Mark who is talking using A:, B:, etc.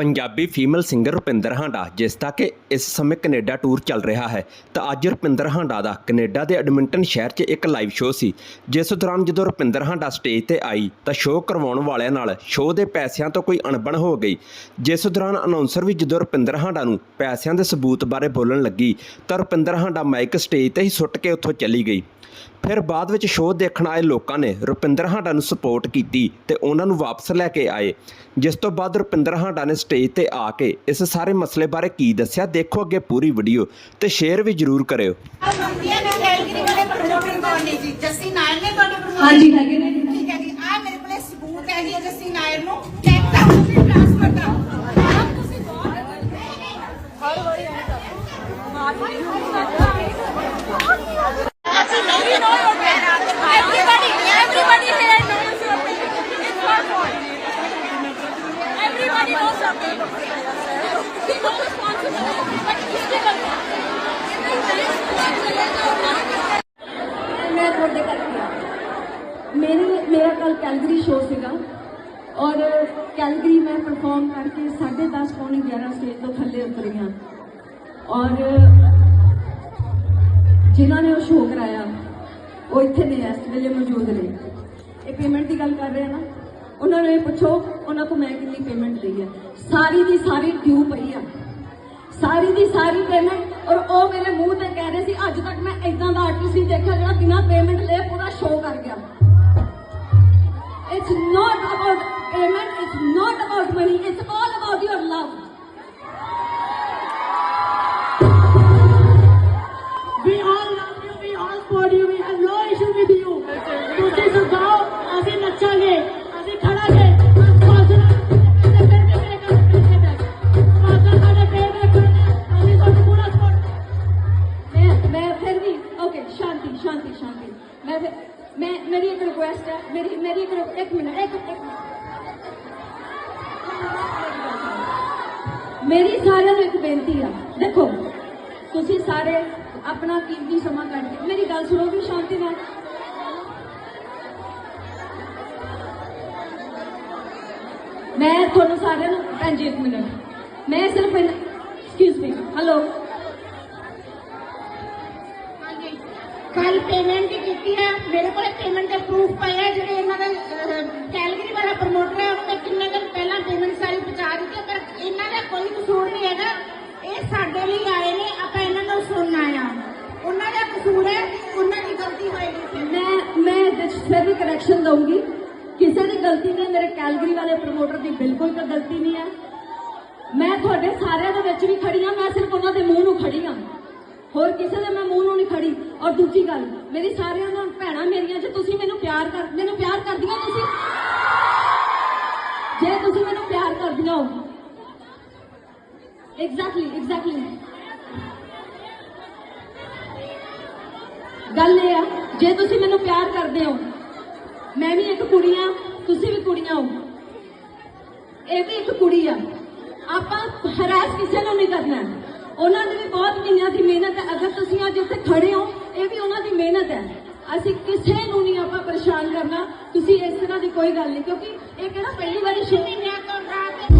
A: Punjabi female singer Rupinder Handa, ਜਿਸ ਦਾ ਕਿ ਇਸ ਸਮੇਂ ਕੈਨੇਡਾ ਟੂਰ ਚੱਲ ਰਿਹਾ ਹੈ। ਤਾਂ ਅੱਜ ਰੁਪਿੰਦਰ ਹਾਂਡਾ ਦਾ ਕੈਨੇਡਾ ਦੇ ਐਡਮਿੰਟਨ ਸ਼ਹਿਰ 'ਚ ਇੱਕ ਲਾਈਵ ਸ਼ੋਅ ਸੀ, ਜਿਸ ਦੌਰਾਨ ਜਦੋਂ ਰੁਪਿੰਦਰ ਹਾਂਡਾ ਸਟੇਜ ਤੇ ਆਈ, ਤਾਂ ਸ਼ੋਅ ਕਰਵਾਉਣ ਵਾਲਿਆਂ ਨਾਲ ਸ਼ੋਅ ਦੇ ਪੈਸਿਆਂ ਤੋਂ ਕੋਈ ਅਣਬਣ ਹੋ ਗਈ। ਜਿਸ ਦੌਰਾਨ ਅਨਾਉਂਸਰ ਵੀ ਜਦੋਂ ਰੁਪਿੰਦਰ ਹਾਂਡਾ ਨੂੰ ਪੈਸਿਆਂ ਦੇ ਸਬੂਤ ਬਾਰੇ ਬੋਲਣ ਲੱਗੀ, ਤਾਂ ਰੁਪਿੰਦਰ ਹਾਂਡਾ ਮਾਈਕ ਸਟੇਜ ਤੇ ਹੀ ਸੁੱਟ ਕੇ ਉੱਥੋਂ ਚਲੀ ਗਈ। ਫਿਰ ਬਾਅਦ ਵਿੱਚ ਸ਼ੋਅ ਦੇਖਣ ਆਏ ਲੋਕਾਂ ਨੇ ਰੁਪਿੰਦਰ ਹਾਂਡਾ ਨੂੰ ਸਪੋਰਟ ਕੀਤੀ ਤੇ ਉਹਨਾਂ ਨੂੰ ਵਾਪਸ ਲੈ ਕੇ ਆਏ। ਜਿਸ ਤੋਂ ਬਾਅਦ ਰੁਪਿੰਦਰ ਹਾਂਡਾ ਨੇ ਸਟੇਜ ਤੇ ਆ ਕੇ ਇਸ ਸਾਰੇ ਮਸਲੇ ਬਾਰੇ ਕੀ ਦੱਸਿਆ ਦੇਖੋ ਅੱਗੇ ਪੂਰੀ ਵੀਡੀਓ ਤੇ ਸ਼ੇਅਰ ਵੀ ਜ਼ਰੂਰ ਕਰਿਓ।
B: ਮੰਦੀਆਂ ਨੇ ਕੈਲਗਰੀ ਵਾਲੇ ਪ੍ਰਮੋਟਰ ਕਰਨੇ ਜੀ। ਜੱਸੀ ਨਾਇਰ ਨੇ ਤੁਹਾਡੇ ਪ੍ਰਮੋਟਰ
C: ਹਾਂਜੀ, ਹੈਗੇ ਨੇ।
B: ਠੀਕ ਹੈ ਜੀ। ਆ ਮੇਰੇ ਕੋਲੇ ਸਬੂਤ ਹੈ ਜੀ ਜੱਸੀ ਨਾਇਰ ਨੂੰ। ਚੈੱਕ ਦਾ ਤੁਸੀਂ ਟ੍ਰਾਂਸਫਰ ਦਾ
C: ਮੈਂ ਤੁਹਾਡੇ ਕਰਕੇ ਆ ਮੇਰੀ ਮੇਰਾ ਕੱਲ ਕੈਲਗਰੀ ਸ਼ੋਅ ਸੀਗਾ ਔਰ ਕੈਲਗਰੀ ਮੈਂ ਪਰਫਾਰਮ ਕਰਕੇ 10:30 ਪੌਣੇ 11 ਸਟੇਜ ਤੋਂ ਥੱਲੇ ਉਤਰੀ ਹਾਂ ਔਰ ਜਿਨ੍ਹਾਂ ਨੇ ਉਹ ਸ਼ੋਅ ਕਰਾਇਆ ਉਹ ਇੱਥੇ ਨੇ ਇਸ ਵੇਲੇ ਮੌਜੂਦ ਨੇ ਇਹ ਪੇਮੈਂਟ ਦੀ ਗੱਲ ਕਰ ਰਹੇ ਆ ਨਾ ਉਹਨਾਂ ਨੂੰ ਇਹ ਪੁੱਛੋ, ਉਹਨਾਂ ਤੋਂ ਮੈਂ ਕਿੰਨੀ ਪੇਮੈਂਟ ਲਈ ਹੈ। ਸਾਰੀ ਦੀ ਸਾਰੀ ਡਿਊ ਪਈ ਆ। ਸਾਰੀ ਦੀ ਸਾਰੀ ਪੇਮੈਂਟ ਔਰ ਉਹ ਮੇਰੇ ਮੂੰਹ ਤੇ ਕਹਿ ਰਹੇ ਸੀ, ਅੱਜ ਤੱਕ ਮੈਂ ਇਦਾਂ ਦਾ ਆਰਟਿਸਟ ਨਹੀਂ ਦੇਖਿਆ ਜਿਹੜਾ ਬਿਨਾਂ ਪੇਮੈਂਟ ਲਏ ਪੂਰਾ ਸ਼ੋਅ ਕਰ ਗਿਆ। ਮੈਂ, ਮੇਰੀ ਇੱਕ ਰਿਕੁਐਸਟ ਹੈ, ਮੇਰੀ ਮੇਰੀ ਇੱਕ ਇੱਕ ਮਿੰਟ, ਇੱਕ ਇੱਕ ਮੇਰੀ ਸਾਰਿਆਂ ਨੂੰ ਇੱਕ ਬੇਨਤੀ ਆ। ਦੇਖੋ, ਤੁਸੀਂ ਸਾਰੇ ਆਪਣਾ ਕੀਮਤੀ ਸਮਾਂ ਕੱਢ ਕੇ ਮੇਰੀ ਗੱਲ ਸੁਣੋ ਵੀ ਸ਼ਾਂਤੀ ਨਾਲ। ਮੈਂ ਤੁਹਾਨੂੰ ਸਾਰਿਆਂ ਨੂੰ ਭੈਣ ਜੀ, ਇੱਕ ਮਿੰਟ। ਮੈਂ ਸਿਰਫ ਐਕਸਕਿਊਜ਼ ਮੀ ਹੈਲੋ
B: ਕੱਲ ਪੇਮੈਂਟ ਕੀਤੀ ਹੈ ਮੇਰੇ ਕੋਲ ਪੇਮੈਂਟ ਦੇ ਪ੍ਰੂਫ ਪਏ ਹੈ ਜਿਹੜੇ ਇਹਨਾਂ ਦਾ ਕੈਲਗਰੀ ਵਾਲਾ ਪ੍ਰਮੋਟਰ ਹੈ ਉਹਨੇ ਕਿੰਨੇ ਦਿਨ ਪਹਿਲਾਂ ਪੇਮੈਂਟ ਸਾਰੀ ਪਹੁੰਚਾ ਦਿੱਤੀ ਪਰ ਇਹਨਾਂ ਦਾ ਕੋਈ ਕਸੂਰ ਨਹੀਂ ਹੈਗਾ। ਇਹ ਸਾਡੇ ਲਈ ਆਏ ਨੇ, ਆਪਾਂ ਇਹਨਾਂ ਨੂੰ ਸੁਣਨਾ ਆ। ਉਹਨਾਂ ਦਾ ਕਸੂਰ ਹੈ, ਉਹਨਾਂ ਦੀ ਗਲਤੀ ਹੋਏਗੀ।
C: ਮੈਂ ਮੈਂ ਇਹਦੇ ਫਿਰ ਵੀ ਕਰੈਕਸ਼ਨ ਦਊਂਗੀ। ਕਿਸੇ ਦੀ ਗਲਤੀ ਨਹੀਂ, ਮੇਰੇ ਕੈਲਗਰੀ ਵਾਲੇ ਪ੍ਰਮੋਟਰ ਦੀ ਬਿਲਕੁਲ ਕੋਈ ਗਲਤੀ ਨਹੀਂ ਹੈ। ਮੈਂ ਤੁਹਾਡੇ ਸਾਰਿਆਂ ਦੇ ਵਿੱਚ ਵੀ ਖੜੀ ਹਾਂ ਮੈਂ ਸਿਰਫ ਉਹਨਾਂ ਦੇ ਮੂੰਹ ਨੂੰ ਖੜੀ ਹਾਂ ਹੋਰ ਕਿਸੇ ਦੇ ਮੈਂ ਮੂੰਹ ਨੂੰ ਔਰ ਦੂਜੀ ਗੱਲ, ਮੇਰੀ ਸਾਰਿਆਂ ਨੂੰ ਭੈਣਾਂ ਮੇਰੀਆਂ ਜੇ ਤੁਸੀਂ ਮੈਨੂੰ ਪਿਆਰ ਕਰ, ਮੈਨੂੰ ਪਿਆਰ ਕਰਦੀਆਂ ਤੁਸੀਂ? ਜੇ ਤੁਸੀਂ ਮੈਨੂੰ ਪਿਆਰ ਕਰਦੀਆਂ ਹੋ। ਐਗਜ਼ੈਕਟਲੀ ਐਗਜ਼ੈਕਟਲੀ ਗੱਲ ਇਹ ਆ, ਜੇ ਤੁਸੀਂ ਮੈਨੂੰ ਪਿਆਰ ਕਰਦੇ ਹੋ, ਮੈਂ ਵੀ ਇੱਕ ਕੁੜੀ ਆ, ਤੁਸੀਂ ਵੀ ਕੁੜੀਆਂ ਹੋ। ਇਹ ਵੀ ਇੱਕ ਕੁੜੀ ਆ। ਆਪਾਂ ਹਰਾਸ ਕਿਸੇ ਨੂੰ ਨਹੀਂ ਕਰਨਾ। ਉਹਨਾਂ ਦੀ ਵੀ ਬਹੁਤ ਕਿੰਨਿਆਂ ਦੀ ਮਿਹਨਤ ਹੈ। ਅਗਰ ਤੁਸੀਂ ਅੱਜ ਇੱਥੇ ਖੜੇ ਹੋ, ਇਹ ਵੀ ਉਹਨਾਂ ਦੀ ਮਿਹਨਤ ਹੈ। ਅਸੀਂ ਕਿਸੇ ਨੂੰ ਨਹੀਂ ਆਪਾਂ ਪਰੇਸ਼ਾਨ ਕਰਨਾ। ਤੁਸੀਂ ਇਸ ਤਰ੍ਹਾਂ ਦੀ ਕੋਈ ਗੱਲ ਨਹੀਂ, ਕਿਉਂਕਿ ਇਹ ਕਿਹੜਾ ਪਹਿਲੀ ਵਾਰੀ ਸ਼ੋ
B: ਮਹੀਨਿਆਂ ਤੋਂ ਰਾਤ ਦੇ